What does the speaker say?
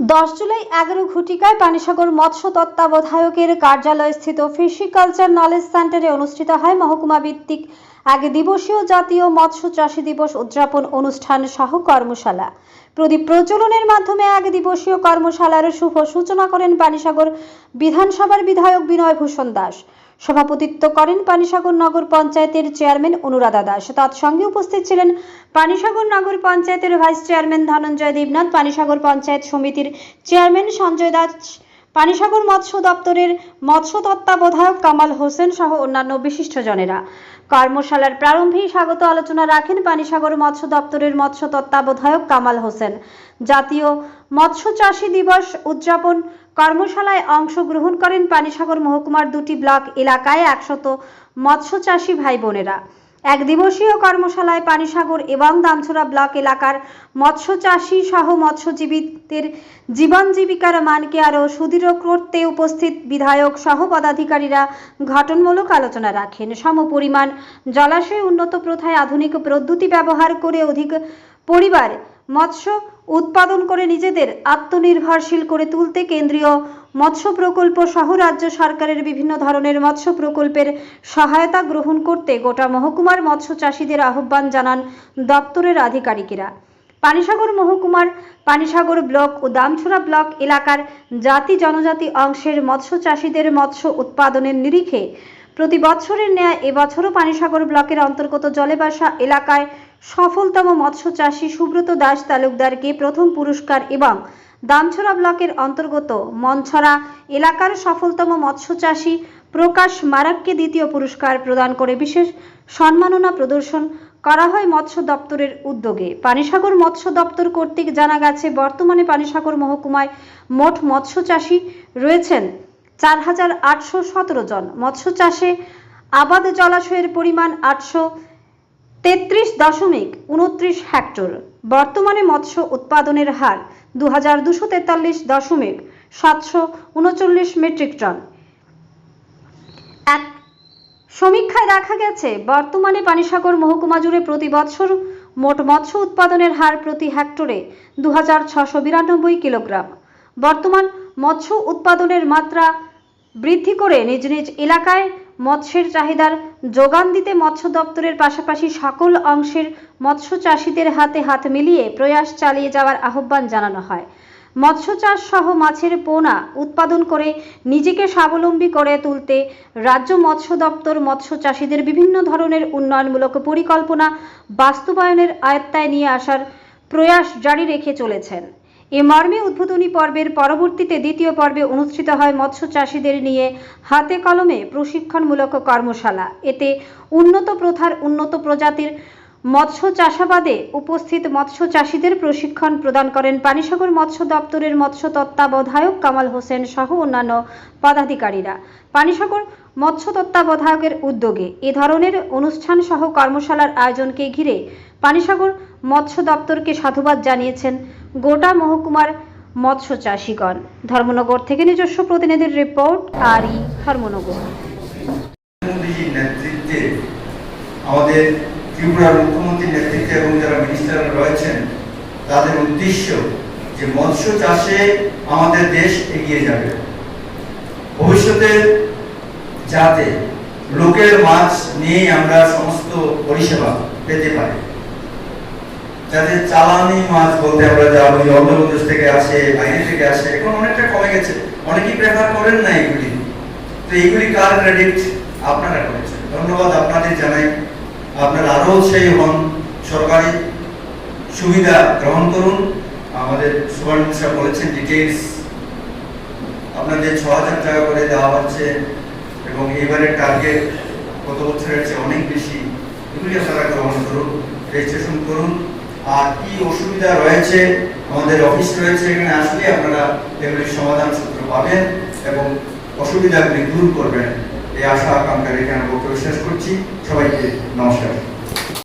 দশ জুলাই এগারো ঘটিকায় পানিসাগর মৎস্য তত্ত্বাবধায়কের কার্যালয় স্থিত ফিশিকালচার নলেজ সেন্টারে অনুষ্ঠিত হয় মহকুমা ভিত্তিক এক দিবসীয় জাতীয় মৎস্য চাষী দিবস উদযাপন অনুষ্ঠান সহ কর্মশালা। প্রদীপ প্রচলনের মাধ্যমে এক দিবসীয় কর্মশালার শুভ সূচনা করেন পানিসাগর বিধানসভার বিধায়ক বিনয় ভূষণ দাস। সভাপতিত্ব করেন পানিসাগর নগর পঞ্চায়েতের চেয়ারম্যান অনুরাধা দাস। তৎসঙ্গে উপস্থিত ছিলেন পানিসাগর নগর পঞ্চায়েতের ভাইস চেয়ারম্যান ধনঞ্জয় দেবনাথ, পানিসাগর পঞ্চায়েত সমিতির চেয়ারম্যান সঞ্জয় দাস, পানিসাগর মৎস্য দপ্তরের মৎস্য তত্ত্বাবধায়ক কামাল হোসেন সহ অন্যান্য বিশিষ্টজনেরা। কর্মশালার প্রারম্ভেই স্বাগত আলোচনা রাখেন পানিসাগর মৎস্য দপ্তরের মৎস্য তত্ত্বাবধায়ক কামাল হোসেন। জাতীয় মৎস্য চাষী দিবস উদযাপন কর্মশালায় অংশগ্রহণ করেন পানিসাগর মহকুমার দুটি ব্লক এলাকায় একশত মৎস্য চাষী ভাই বোনেরা। এক দিবসীয় কর্মশালায় পানিসাগর এবং দামছড়া ব্লক এলাকার মৎস্য চাষী সহ মৎস্যজীবীদের জীবন জীবিকার মানকে আরও সুদৃঢ় করতে উপস্থিত বিধায়ক সহ পদাধিকারীরা ঘটনমূলক আলোচনা রাখেন। সমপরিমাণ জলাশয় উন্নত প্রথায় আধুনিক পদ্ধতি ব্যবহার করে অধিক পরিবার মৎস্য উৎপাদন করে নিজেদের আত্মনির্ভরশীল করে তুলতে কেন্দ্রীয় মৎস্য প্রকল্প সহ রাজ্য সরকারের বিভিন্ন ধরনের মৎস্য প্রকল্পের সহায়তা গ্রহণ করতে গোটা মহকুমার মৎস্য চাষীদের আহ্বান জানান দপ্তরের আধিকারিকেরা। পানিসাগর মহকুমার পানিসাগর ব্লক ও দামছড়া ব্লক এলাকার জাতি জনজাতি অংশের মৎস্য চাষীদের মৎস্য উৎপাদনের নিরিখে প্রতি বছরের ন্যায় এবছরও পানিসাগর ব্লকের অন্তর্গত জলেবাসা এলাকায় সফলতম মৎস্য চাষী সুব্রত দাস তালুকদারকে প্রথম পুরস্কার এবং দামছড়া ব্লকের অন্তর্গত মনছড়া এলাকার সফলতম মৎস্য চাষী প্রকাশ মারাককে দ্বিতীয় পুরস্কার প্রদান করে বিশেষ সম্মাননা প্রদর্শন করা হয় মৎস্য দপ্তরের উদ্যোগে। পানিসাগর মৎস্য দপ্তর কর্তৃক জানা গেছে, বর্তমানে পানিসাগর মহকুমায় মোট মৎস্য চাষী রয়েছেন চার হাজার আটশো সতেরো জন। মৎস্য চাষে আবাদ জলাশয়ের পরিমাণ আটশো তেত্রিশ দশমিক উনত্রিশ হেক্টর। বর্তমানে মৎস্য উৎপাদনের হার দু দশমিক সাতশো উনচল্লিশ মেট্রিক টন। এক সমীক্ষায় দেখা গেছে, বর্তমানে পানিসাগর মহকুমা জুড়ে প্রতি বছর মোট মৎস্য উৎপাদনের হার প্রতি হেক্টরে দু হাজার ছশো বিরানব্বই কিলোগ্রাম। বর্তমান মৎস্য উৎপাদনের মাত্রা বৃদ্ধি করে নিজ নিজ এলাকায় মৎস্যের চাহিদার যোগান দিতে মৎস্য দপ্তরের পাশাপাশি সকল অংশের মৎস্য চাষীদের হাতে হাত মিলিয়ে প্রয়াস চালিয়ে যাওয়ার আহ্বান জানানো হয়। মৎস্য চাষ সহ মাছের পোনা উৎপাদন করে নিজেকে স্বাবলম্বী করে তুলতে রাজ্য মৎস্য দপ্তর মৎস্য চাষীদের বিভিন্ন ধরনের উন্নয়নমূলক পরিকল্পনা বাস্তবায়নের আয়ত্তায় নিয়ে আসার প্রয়াস জারি রেখে চলেছেন। এ মর্মে উদ্বোধনী পর্বের পরবর্তীতে দ্বিতীয় পর্বে অনুষ্ঠিত হয় মৎস্য চাষীদের নিয়ে হাতে কলমে প্রশিক্ষণমূলক কর্মশালা। এতে উন্নত প্রথার উন্নত প্রজাতির মৎস্য চাষাবাদে উপস্থিত মৎস্য চাষীদের প্রশিক্ষণ প্রদান করেন পানিসাগর মৎস্য দপ্তরের মৎস্য তত্ত্বাবধায়ক কামাল হোসেন সহ অন্যান্য পদাধিকারীরা। পানিসাগর মৎস্য তত্ত্বাবধায়কের উদ্যোগে এ ধরনের অনুষ্ঠান সহ কর্মশালার আয়োজনকে ঘিরে পানিসাগর মৎস্য দপ্তরকে সাধুবাদ জানিয়েছেন গোটা মহকুমার মৎস্য চাষীগণ। ধর্মনগর থেকে নিজস্ব প্রতিনিধির রিপোর্ট, আরই ধর্মনগর। নেতৃত্বে, আমাদের ত্রিপুরার মুখ্যমন্ত্রীর নেতৃত্বে এবং যারা মিনিস্টাররা রয়েছেন, তাদের উদ্দেশ্য যে মৎস্য চাষে আমাদের দেশ এগিয়ে যাবে। ভবিষ্যতে যাতে লোকের মাছ নিয়ে আমরা সমস্ত পরিষেবা পেতে পারি। যাতে চালানি মাছ বলতে আমরা যা বলি, অন্ধ্রপ্রদেশ থেকে আসে, বাইরে থেকে আসে, এখন অনেকটা কমে গেছে। অনেকেই প্রেফার করেন না এগুলি তো এইগুলি কার ক্রেডিট আপনারা করেছেন? ধন্যবাদ আপনাদের জানাই। আপনারা আরও উৎসাহী হন। সরকারি সুবিধা গ্রহণ করুন। আমাদের সুবর্ণ বলেছেন ডিটেলস আপনাদের ছ হাজার টাকা করে দেওয়া হচ্ছে এবং এবারের টার্গেট গত বছরের চেয়ে অনেক বেশি। এগুলি আপনারা গ্রহণ করুন রেজিস্ট্রেশন করুন। আর কি অসুবিধা রয়েছে, আমাদের অফিস রয়েছে এখানে আসলে আপনারা এগুলির সমাধান সূত্র পাবেন এবং অসুবিধাগুলি দূর করবেন। এই আশা আকাঙ্ক্ষা এখানে বক্তব্য শেষ করছি। সবাইকে নমস্কার।